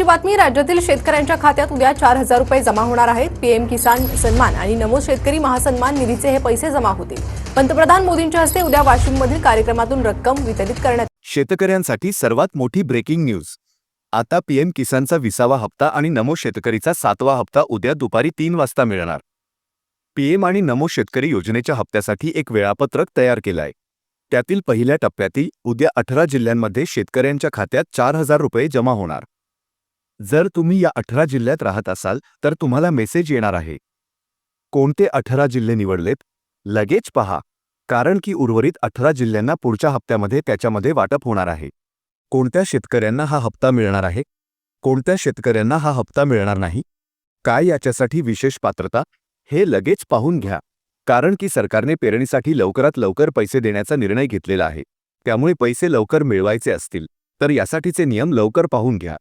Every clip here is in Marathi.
महत्वाची बातमी राज्यातील शेतकऱ्यांच्या खात्यात उद्या चार हजार रुपये जमा होणार आहेत. पीएम किसान सन्मान आणि नमो शेतकरी महासन्मान निधीचे हे पैसे जमा होतील. पंतप्रधान मोदींच्या हस्ते उद्या वाशिममधील कार्यक्रमातून रक्कम वितरित करण्यात शेतकऱ्यांसाठी सर्वात मोठी ब्रेकिंग न्यूज. आता पीएम किसानचा विसावा हप्ता आणि नमो शेतकरीचा सातवा हप्ता उद्या दुपारी तीन वाजता मिळणार. पीएम आणि नमो शेतकरी योजनेच्या हप्त्यासाठी एक वेळापत्रक तयार केलं आहे त्यातील पहिल्या टप्प्यातील उद्या अठरा जिल्ह्यांमध्ये शेतकऱ्यांच्या खात्यात चार हजार रुपये जमा होणार. जर तुम्ही या अठरा जिल्ह्यात राहत असाल तर तुम्हाला मेसेज येणार आहे. कोणते अठरा जिल्हे निवडलेत? लगेच पहा. कारण की उर्वरित अठरा जिल्ह्यांना पुढच्या हप्त्यामध्ये त्याच्यामध्ये वाटप होणार आहे. कोणत्या शेतकऱ्यांना हा हप्ता मिळणार आहे? कोणत्या शेतकऱ्यांना हा हप्ता मिळणार नाही? काय याच्यासाठी विशेष पात्रता? हे लगेच पाहून घ्या. कारण की सरकारने पेरणीसाठी लवकरात लवकर पैसे देण्याचा निर्णय घेतलेला आहे. त्यामुळे पैसे लवकर मिळवायचे असतील तर यासाठीचे नियम लवकर पाहून घ्या.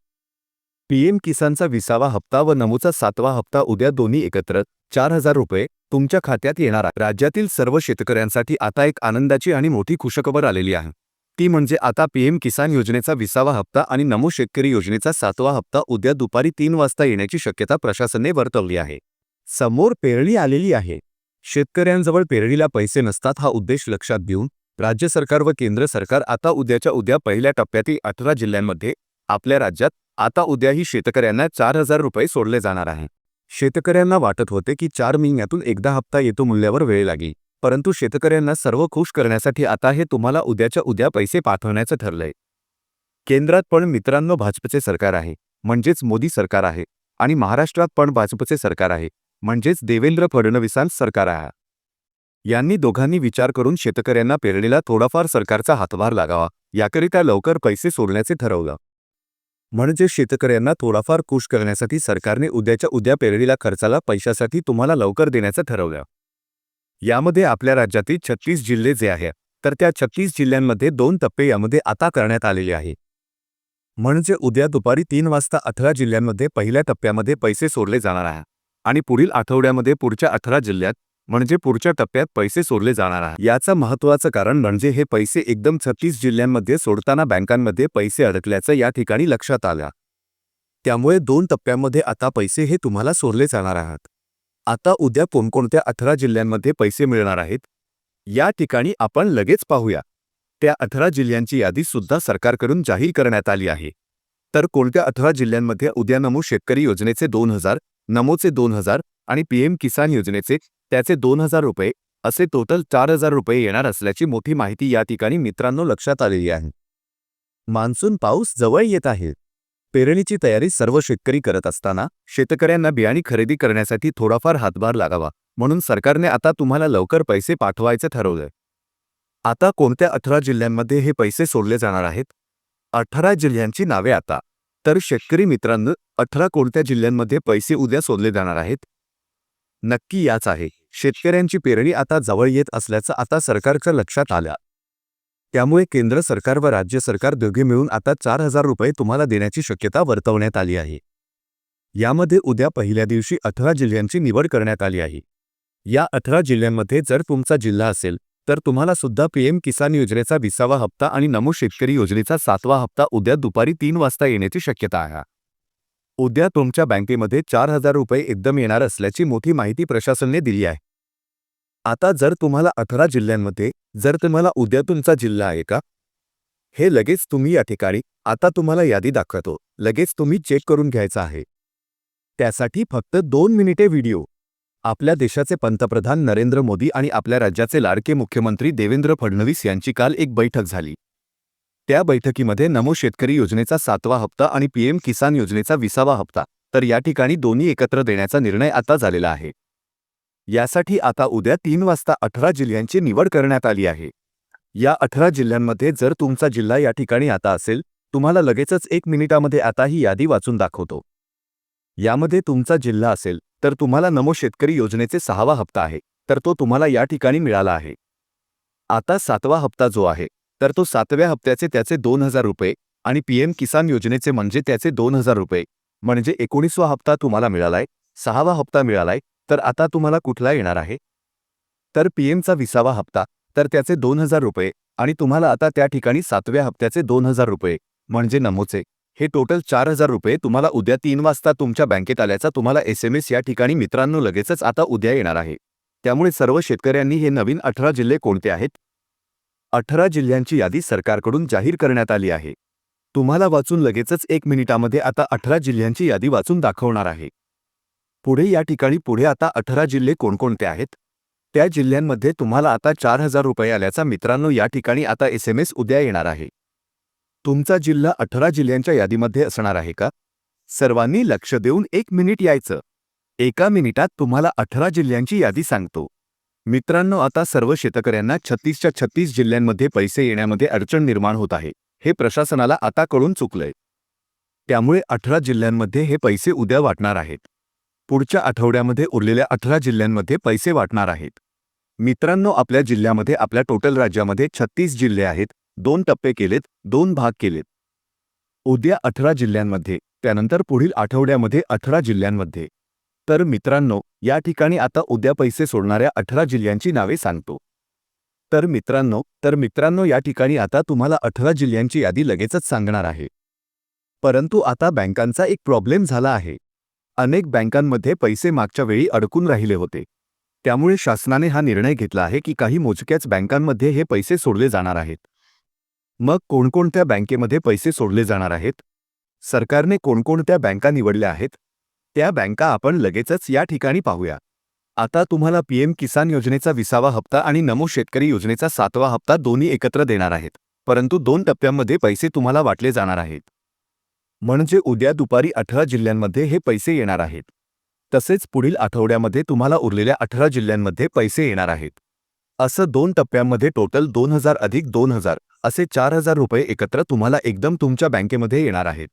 पीएम किसानचा विसावा हप्ता व नमूचा सातवा हप्ता उद्या दोन्ही एकत्र चार हजार रुपये तुमच्या खात्यात येणार आहे. राज्यातील सर्व शेतकऱ्यांसाठी आता एक आनंदाची आणि मोठी खुशखबर आलेली आहे. ती म्हणजे आता पीएम किसान योजनेचा विसावा हप्ता आणि नमो शेतकरी योजनेचा सातवा हप्ता उद्या दुपारी तीन वाजता येण्याची शक्यता प्रशासनाने वर्तवली आहे. समोर पेरणी आलेली आहे. शेतकऱ्यांजवळ पेरणीला पैसे नसतात हा उद्देश लक्षात घेऊन राज्य सरकार व केंद्र सरकार आता उद्याच्या उद्या पहिल्या टप्प्यातील अठरा जिल्ह्यांमध्ये आपल्या राज्यात आता उद्याही शेतकऱ्यांना चार हजार रुपये सोडले जाणार आहे. शेतकऱ्यांना वाटत होते की चार महिन्यातून एकदा हप्ता येतो मूल्यावर वेळ लागेल परंतु शेतकऱ्यांना सर्व खुश करण्यासाठी आता हे तुम्हाला उद्याच्या उद्या पैसे पाठवण्याचं ठरलंय. केंद्रात पण मित्रांनो भाजपचे सरकार आहे म्हणजेच मोदी सरकार आहे आणि महाराष्ट्रात पण भाजपचे सरकार आहे म्हणजेच देवेंद्र फडणवीसांच सरकार आहे. यांनी दोघांनी विचार करून शेतकऱ्यांना पेरणीला थोडाफार सरकारचा हातभार लागावा याकरिता लवकर पैसे सोडण्याचे ठरवलं. म्हणजे शेतकऱ्यांना थोडाफार खुश करण्यासाठी सरकारने उद्याच्या उद्या पेरणीला खर्चाला पैशासाठी तुम्हाला लवकर देण्याचं ठरवलं. यामध्ये आपल्या राज्यातील छत्तीस जिल्हे जे आहेत तर त्या छत्तीस जिल्ह्यांमध्ये दोन टप्पे यामध्ये आता करण्यात आलेले आहे. म्हणजे उद्या दुपारी तीन वाजता अठरा जिल्ह्यांमध्ये पहिल्या टप्प्यामध्ये पैसे सोडले जाणार आहे. आणि पुढील आठवड्यामध्ये पुढच्या अठरा जिल्ह्यात म्हणजे पुढच्या टप्प्यात पैसे सोडले जाणार आहे. याचं महत्त्वाचं कारण म्हणजे हे पैसे एकदम छत्तीस जिल्ह्यांमध्ये सोडताना बँकांमध्ये पैसे अडकल्याचं या ठिकाणी लक्षात आलं. त्यामुळे दोन टप्प्यांमध्ये आता पैसे हे तुम्हाला सोडले जाणार आहात. आता उद्या कोणकोणत्या अठरा जिल्ह्यांमध्ये पैसे मिळणार आहेत? या ठिकाणी आपण लगेच पाहूया. त्या अठरा जिल्ह्यांची यादी सुद्धा सरकारकडून जाहीर करण्यात आली आहे. तर कोणत्या अठरा जिल्ह्यांमध्ये उद्या नमो शेतकरी योजनेचे दोन हजार नमोचे दोन हजार आणि पीएम किसान योजनेचे त्याचे दोन हजार रुपये असे टोटल चार हजार रुपये येणार असल्याची मोठी माहिती या ठिकाणी मित्रांनो लक्षात आलेली आहे. मान्सून पाऊस जवळ येत आहे. पेरणीची तयारी सर्व शेतकरी करत असताना शेतकऱ्यांना बियाणी खरेदी करण्यासाठी थोडाफार हातभार लागावा म्हणून सरकारने आता तुम्हाला लवकर पैसे पाठवायचं ठरवलंय. आता कोणत्या अठरा जिल्ह्यांमध्ये हे पैसे सोडले जाणार आहेत? अठरा जिल्ह्यांची नावे आता. तर शेतकरी मित्रांनो अठरा कोणत्या जिल्ह्यांमध्ये पैसे उद्या सोडले जाणार आहेत? नक्की याच आहे. शेतकऱ्यांची पेरणी आता जवळ येत असल्याचं आता सरकारच्या लक्षात आलं. त्यामुळे केंद्र सरकार व राज्य सरकार दोघे मिळून आता चार हजार रुपये तुम्हाला देण्याची शक्यता वर्तवण्यात आली आहे. यामध्ये उद्या पहिल्या दिवशी अठरा जिल्ह्यांची निवड करण्यात आली आहे. या अठरा जिल्ह्यांमध्ये जर तुमचा जिल्हा असेल तर तुम्हाला सुद्धा पीएम किसान योजनेचा विसावा हप्ता आणि नमो शेतकरी योजनेचा सातवा हप्ता उद्या दुपारी तीन वाजता येण्याची शक्यता आहे. उद्या तुमच्या बँकेमध्ये चार हजार रुपये एकदम येणार असल्याची मोठी माहिती प्रशासनाने दिली आहे. आता जर तुम्हाला अठरा जिल्ह्यांमध्ये जर तुम्हाला उद्या तुमचा जिल्हा आहे का? हे लगेच तुम्ही या ठिकाणी आता तुम्हाला यादी दाखवतो लगेच तुम्ही चेक करून घ्यायचं आहे. त्यासाठी फक्त दोन मिनिटे व्हिडिओ. आपल्या देशाचे पंतप्रधान नरेंद्र मोदी आणि आपल्या राज्याचे लाडके मुख्यमंत्री देवेंद्र फडणवीस यांची काल एक बैठक झाली. त्या बैठकीमध्ये नमो शेतकरी योजनेचा सातवा हप्ता आणि पीएम किसान योजनेचा विसावा हप्ता. तर या ठिकाणी दोन्ही एकत्र देण्याचा निर्णय आता झालेला आहे. यासाठी आता उद्या तीन वाजता अठरा जिल्ह्यांची निवड करण्यात आली आहे. या अठरा जिल्ह्यांमध्ये जर तुमचा जिल्हा या ठिकाणी आता असेल तुम्हाला लगेचच एक मिनिटामध्ये आता ही यादी वाचून दाखवतो. यामध्ये तुमचा जिल्हा असेल तर तुम्हाला नमो शेतकरी योजनेचे सहावा हप्ता आहे तर तो तुम्हाला या ठिकाणी मिळाला आहे. आता सातवा हप्ता जो आहे तर तो सातव्या हप्त्याचे त्याचे दोन हजार रुपये आणि पीएम किसान योजनेचे म्हणजे त्याचे दोन हजार रुपये. म्हणजे एकोणीसवा हप्ता तुम्हाला मिळालाय सहावा हप्ता मिळालाय तर आता तुम्हाला कुठला येणार आहे? तर पीएमचा विसावा हप्ता तर त्याचे दोन हजार रुपये आणि तुम्हाला आता त्या ठिकाणी सातव्या हप्त्याचे दोन हजार रुपये म्हणजे नमोचे. हे टोटल चार हजार रुपये तुम्हाला उद्या तीन वाजता तुमच्या बँकेत आल्याचा तुम्हाला एस एम एस या ठिकाणी मित्रांनो लगेचच आता उद्या येणार आहे. त्यामुळे सर्व शेतकऱ्यांनी हे नवीन अठरा जिल्हे कोणते आहेत? अठरा जिल्ह्यांची यादी सरकारकडून जाहीर करण्यात आली आहे. तुम्हाला वाचून लगेचच एक मिनिटामध्ये आता अठरा जिल्ह्यांची यादी वाचून दाखवणार आहे. पुढे या ठिकाणी पुढे आता अठरा जिल्हे कोणकोणते आहेत? त्या जिल्ह्यांमध्ये तुम्हाला आता चार हजार रुपये आल्याचा मित्रांनो या ठिकाणी आता एस एम एस उद्या येणार आहे. तुमचा जिल्हा अठरा जिल्ह्यांच्या यादीमध्ये असणार आहे का? सर्वांनी लक्ष देऊन एक मिनिट यायचं. एका मिनिटात तुम्हाला अठरा जिल्ह्यांची यादी सांगतो. मित्रांनो आता सर्व शेतकऱ्यांना छत्तीसच्या छत्तीस जिल्ह्यांमध्ये पैसे येण्यामध्ये अडचण निर्माण होत आहे हे प्रशासनाला आता कळून चुकलंय. त्यामुळे अठरा जिल्ह्यांमध्ये हे पैसे उद्या वाटणार आहेत. पुढच्या आठवड्यामध्ये उरलेल्या अठरा जिल्ह्यांमध्ये पैसे वाटणार आहेत. मित्रांनो आपल्या जिल्ह्यामध्ये आपल्या टोटल राज्यामध्ये छत्तीस जिल्हे आहेत दोन टप्पे केलेत दोन भाग केलेत. उद्या अठरा जिल्ह्यांमध्ये त्यानंतर पुढील आठवड्यामध्ये अठरा जिल्ह्यांमध्ये. तर मित्रांनो या ठिकाणी आता उद्या पैसे सोडणाऱ्या अठरा जिल्ह्यांची नावे सांगतो. तर मित्रांनो तर मित्रांनो या ठिकाणी आता तुम्हाला अठरा जिल्ह्यांची यादी लगेचच सांगणार आहे. परंतु आता बँकांचा एक प्रॉब्लेम झाला आहे. अनेक बँकांमध्ये पैसे मागच्या वेळी अडकून राहिले होते. त्यामुळे शासनाने हा निर्णय घेतला आहे की काही मोजक्याच बँकांमध्ये हे पैसे सोडले जाणार आहेत. मग कोणकोणत्या बँकेमध्ये पैसे सोडले जाणार आहेत? सरकारने कोणकोणत्या बँका निवडल्या आहेत? त्या बँका आपण लगेचच या ठिकाणी पाहूया. आता तुम्हाला पीएम किसान योजनेचा विसावा हप्ता आणि नमो शेतकरी योजनेचा सातवा हप्ता दोन्ही एकत्र देणार आहेत परंतु दोन टप्प्यांमध्ये पैसे तुम्हाला वाटले जाणार आहेत. म्हणजे उद्या दुपारी अठरा जिल्ह्यांमध्ये हे पैसे येणार आहेत. तसेच पुढील आठवड्यामध्ये तुम्हाला उरलेल्या अठरा जिल्ह्यांमध्ये पैसे येणार आहेत. असं दोन टप्प्यांमध्ये टोटल दोन हजार अधिक दोन हजार असे चार हजार रुपये एकत्र तुम्हाला एकदम तुमच्या बँकेमध्ये येणार आहेत.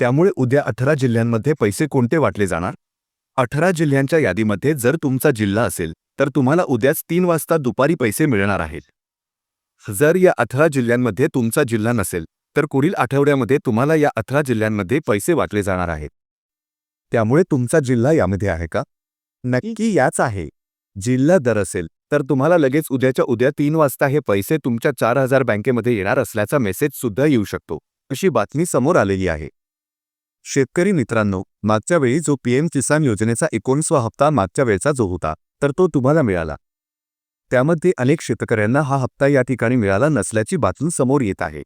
त्यामुळे उद्या अठरा जिल्ह्यांमध्ये पैसे कोणते वाटले जाणार? अठरा जिल्ह्यांच्या यादीमध्ये जर तुमचा जिल्हा असेल तर तुम्हाला उद्याच तीन वाजता दुपारी पैसे मिळणार आहेत. जर या अठरा जिल्ह्यांमध्ये तुमचा जिल्हा नसेल तर पुढील आठवड्यामध्ये तुम्हाला या अठरा जिल्ह्यांमध्ये पैसे वाटले जाणार आहेत. त्यामुळे तुमचा जिल्हा यामध्ये आहे का? नक्की याच आहे. जिल्हा दर असेल तर तुम्हाला लगेच उद्याच्या उद्या तीन वाजता हे पैसे तुमच्या चार हजार बँकेमध्ये येणार असल्याचा मेसेज सुद्धा येऊ शकतो अशी बातमी समोर आलेली आहे. शेतकरी मित्रांनो मागच्या वेळी जो पीएम किसान योजनेचा एकोणीसवा हप्ता मागच्या वेळचा जो होता तर तो तुम्हाला मिळाला. त्यामध्ये अनेक शेतकऱ्यांना हा हप्ता या ठिकाणी मिळाला नसल्याची बातमी समोर येत आहे.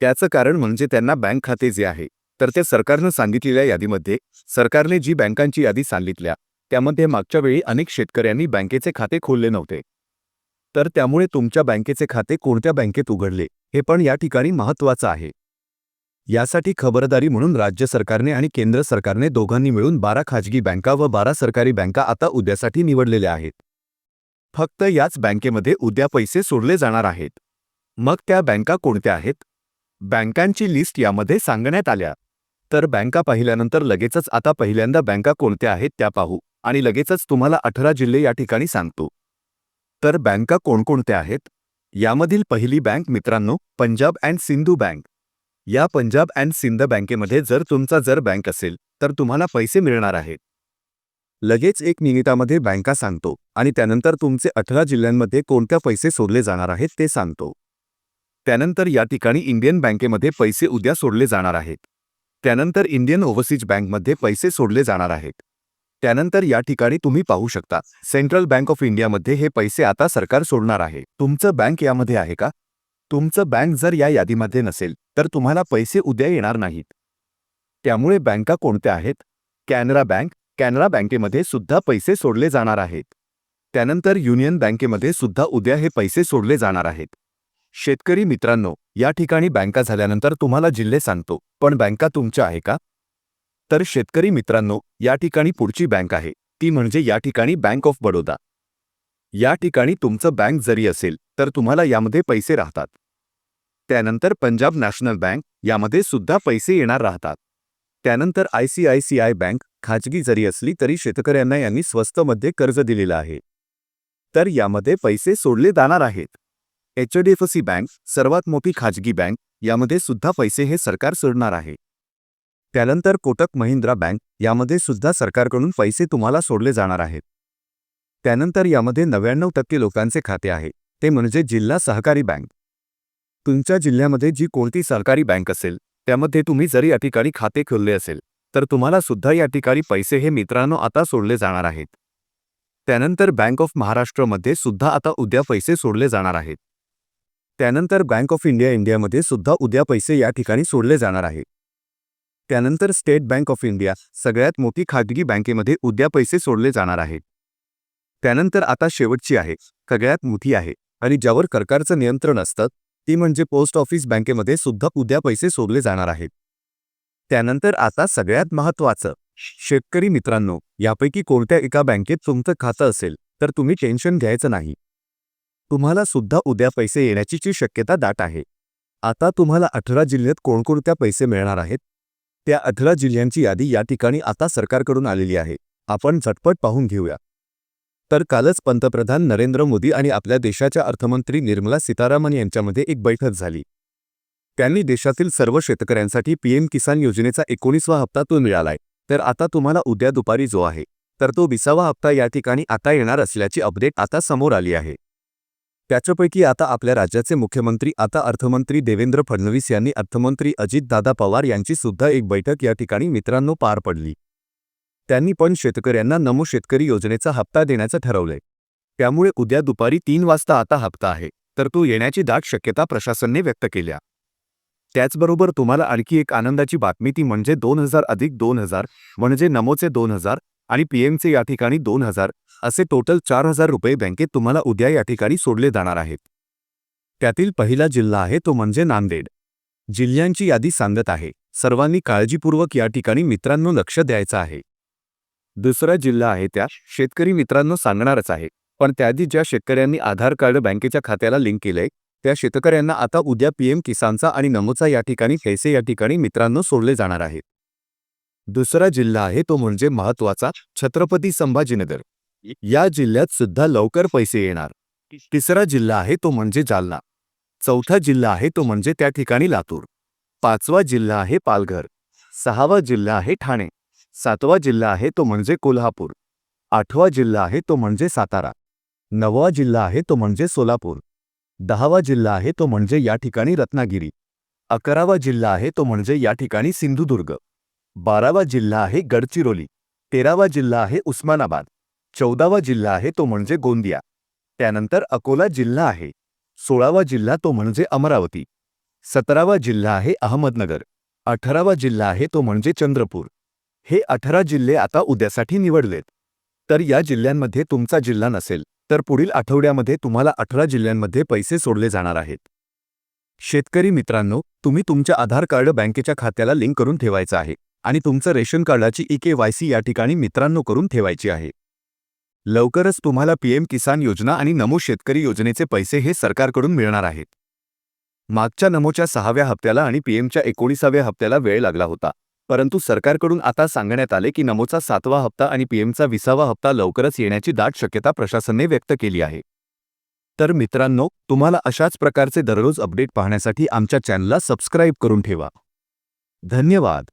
त्याचं कारण म्हणजे त्यांना बँक खाते जे आहे तर ते सरकारनं सांगितलेल्या यादीमध्ये सरकारने जी बँकांची यादी सांगितल्या त्यामध्ये मागच्या वेळी अनेक शेतकऱ्यांनी बँकेचे खाते खोलले नव्हते. तर त्यामुळे तुमच्या बँकेचे खाते कोणत्या बँकेत उघडले हे पण या ठिकाणी महत्त्वाचं आहे. यासाठी खबरदारी म्हणून राज्य सरकारने आणि केंद्र सरकारने दोघांनी मिळून बारा खाजगी बँका व बारा सरकारी बँका आता उद्यासाठी निवडलेल्या आहेत. फक्त याच बँकेमध्ये उद्या पैसे सोडले जाणार आहेत. मग त्या बँका कोणत्या आहेत? बँकांची लिस्ट यामध्ये सांगण्यात आल्या. तर बँका पाहिल्यानंतर लगेचच आता पहिल्यांदा बँका कोणत्या आहेत त्या पाहू आणि लगेचच तुम्हाला अठरा जिल्हे या ठिकाणी सांगतो. तर बँका कोणकोणत्या आहेत? यामधील पहिली बँक मित्रांनो पंजाब अँड सिंधू बँक. या पंजाब अँड सिंध बँकेमध्ये जर तुमचा जर बँक असेल तर तुम्हाला पैसे मिळणार आहेत. लगेच एक मिनिटामध्ये बँका सांगतो आणि त्यानंतर तुमचे अठरा जिल्ह्यांमध्ये कोणत्या पैसे सोडले जाणार आहेत ते सांगतो. त्यानंतर या ठिकाणी इंडियन बँकेमध्ये पैसे उद्या सोडले जाणार आहेत. त्यानंतर इंडियन ओव्हरसीज बँकमध्ये पैसे सोडले जाणार आहेत. त्यानंतर या ठिकाणी तुम्ही पाहू शकता सेंट्रल बँक ऑफ इंडियामध्ये हे पैसे आता सरकार सोडणार आहे. तुमचं बँक यामध्ये आहे का? तुमचं बँक जर या यादीमध्ये नसेल तर तुम्हाला पैसे उद्या येणार नाहीत. त्यामुळे बँका कोणत्या आहेत? कॅनरा बँक कॅनरा बँकेमध्ये सुद्धा पैसे सोडले जाणार आहेत. त्यानंतर युनियन बँकेमध्ये सुद्धा उद्या हे पैसे सोडले जाणार आहेत. शेतकरी मित्रांनो या ठिकाणी बँका झाल्यानंतर तुम्हाला जिल्हे सांगतो पण बँका तुमच्या आहे का? तर शेतकरी मित्रांनो या ठिकाणी पुढची बँक आहे ती म्हणजे या ठिकाणी बँक ऑफ बडोदा. या ठिकाणी तुमचं बँक जरी असेल तर तुम्हाला यामध्ये पैसे राहतात. त्यानंतर पंजाब नॅशनल बँक यामध्ये सुद्धा पैसे येणार राहतात. त्यानंतर I C I C I bank खाजगी जरी असली तरी शेतकऱ्यांना यांनी स्वस्तमध्ये कर्ज दिलेलं आहे. तर यामध्ये पैसे सोडले जाणार आहेत. H D F C bank सर्वात मोठी खाजगी बँक यामध्ये सुद्धा पैसे हे सरकार सोडणार आहे. त्यानंतर कोटक महिंद्रा बँक यामध्ये सुद्धा सरकारकडून पैसे तुम्हाला सोडले जाणार आहेत. त्यानंतर यामध्ये नव्याण्णव टक्के लोकांचे खाते आहे. ते म्हणजे जिल्हा सहकारी बँक. तुमच्या जिल्ह्यामध्ये जी कोणती सहकारी बँक असेल त्यामध्ये तुम्ही जरी या ठिकाणी खाते खोलले असेल तर तुम्हाला सुद्धा या ठिकाणी पैसे हे मित्रांनो आता सोडले जाणार आहेत. त्यानंतर बँक ऑफ महाराष्ट्रमध्ये सुद्धा आता उद्या पैसे सोडले जाणार आहेत. त्यानंतर बँक ऑफ इंडिया इंडियामध्ये सुद्धा उद्या पैसे या ठिकाणी सोडले जाणार आहे. त्यानंतर स्टेट बँक ऑफ इंडिया सगळ्यात मोठी खाजगी बँकेमध्ये उद्या पैसे सोडले जाणार आहेत. त्यानंतर आता शेवटची आहे सगळ्यात मोठी आहे. आणि ज्यावर सरकारचं नियंत्रण असतं ती म्हणजे पोस्ट ऑफिस बँकेमध्ये सुद्धा उद्या पैसे सोडले जाणार आहेत. त्यानंतर आता सगळ्यात महत्त्वाचं शेतकरी मित्रांनो यापैकी कोणत्या एका बँकेत तुमचं खातं असेल तर तुम्ही टेन्शन घ्यायचं नाही. तुम्हाला सुद्धा उद्या पैसे येण्याची शक्यता दाट आहे. आता तुम्हाला अठरा जिल्ह्यात कोणकोणत्या पैसे मिळणार आहेत? त्या अठरा जिल्ह्यांची यादी या ठिकाणी आता सरकारकडून आलेली आहे. आपण झटपट पाहून घेऊया. तर कालच पंतप्रधान नरेंद्र मोदी आणि आपल्या देशाच्या अर्थमंत्री निर्मला सीतारामन यांच्यामध्ये एक बैठक झाली. त्यांनी देशातील सर्व शेतकऱ्यांसाठी पीएम किसान योजनेचा एकोणीसवा हप्ता तो मिळालाय. तर आता तुम्हाला उद्या दुपारी जो आहे तर तो विसावा हप्ता या ठिकाणी आता येणार असल्याची अपडेट आता समोर आली आहे. त्याच्यापैकी आता आपल्या राज्याचे मुख्यमंत्री आता अर्थमंत्री देवेंद्र फडणवीस यांनी अर्थमंत्री अजितदादा पवार यांची सुद्धा एक बैठक या ठिकाणी मित्रांनो पार पडली. त्यांनी पण शेतकऱ्यांना नमो शेतकरी योजनेचा हप्ता देण्याचं ठरवलंय. त्यामुळे उद्या दुपारी तीन वाजता आता हप्ता आहे तर तो येण्याची दाट शक्यता प्रशासनने व्यक्त केल्या. त्याचबरोबर तुम्हाला आणखी एक आनंदाची बातमी ती म्हणजे दोन हजार अधिक दोन हजार म्हणजे नमोचे दोन हजार आणि पीएमचे या ठिकाणी दोन हजार असे टोटल चार हजार रुपये बँकेत तुम्हाला उद्या या ठिकाणी सोडले जाणार आहेत. त्यातील पहिला जिल्हा आहे तो म्हणजे नांदेड. जिल्ह्यांची यादी सांगत आहे सर्वांनी काळजीपूर्वक या ठिकाणी मित्रांनो लक्ष द्यायचं आहे. दुसरा जिल्हा आहे त्या शेतकरी मित्रांनो सांगणारच आहे. पण त्याआधी ज्या शेतकऱ्यांनी आधार कार्ड बँकेच्या खात्याला लिंक केलंय त्या शेतकऱ्यांना आता उद्या पीएम किसानचा आणि नमोचा या ठिकाणी पैसे या ठिकाणी मित्रांनो सोडले जाणार आहेत. दुसरा जिल्हा आहे तो म्हणजे महत्त्वाचा छत्रपती संभाजीनगर. या जिल्ह्यात सुद्धा लवकर पैसे येणार. तिसरा जिल्हा आहे तो म्हणजे जालना. चौथा जिल्हा आहे तो म्हणजे त्या ठिकाणी लातूर. पाचवा जिल्हा आहे पालघर. सहावा जिल्हा आहे ठाणे. सातवा जिल्हा आहे तो म्हणजे कोल्हापूर आठवा जिल्हा आहे तो म्हणजे सातारा नववा जिल्हा आहे तो म्हणजे सोलापूर दहावा जिल्हा आहे तो म्हणजे या ठिकाणी रत्नागिरी अकरावा जिल्हा आहे तो म्हणजे या ठिकाणी सिंधुदुर्ग बारावा जिल्हा आहे गडचिरोली तेरावा जिल्हा आहे उस्मानाबाद चौदावा जिल्हा आहे तो म्हणजे गोंदिया त्यानंतर अकोला जिल्हा आहे सोळावा जिल्हा तो म्हणजे अमरावती सतरावा जिल्हा आहे अहमदनगर अठरावा जिल्हा आहे तो म्हणजे चंद्रपूर हे अठरा जिल्हे आता उद्यासाठी निवडलेत. तर या जिल्ह्यांमध्ये तुमचा जिल्हा नसेल तर पुढील आठवड्यामध्ये तुम्हाला अठरा जिल्ह्यांमध्ये पैसे सोडले जाणार आहेत. शेतकरी मित्रांनो तुम्ही तुमच्या आधार कार्ड बँकेच्या खात्याला लिंक करून ठेवायचं आहे आणि तुमचं रेशन कार्डाची ई के वाय सी या ठिकाणी मित्रांनो करून ठेवायची आहे. लवकरच तुम्हाला पीएम किसान योजना आणि नमो शेतकरी योजनेचे पैसे हे सरकारकडून मिळणार आहेत. मागच्या नमोच्या सहाव्या हप्त्याला आणि पीएमच्या एकोणीसाव्या हप्त्याला वेळ लागला होता. परंतु सरकारकडून आता सांगण्यात आले की नमोचा सातवा हप्ता आणि पीएमचा विसावा हप्ता लवकरच येण्याची दाट शक्यता प्रशासनाने व्यक्त केली आहे. तर मित्रांनो तुम्हाला अशाच प्रकारचे दररोज अपडेट पाहण्यासाठी आमच्या चॅनलला सबस्क्राईब करून ठेवा. धन्यवाद!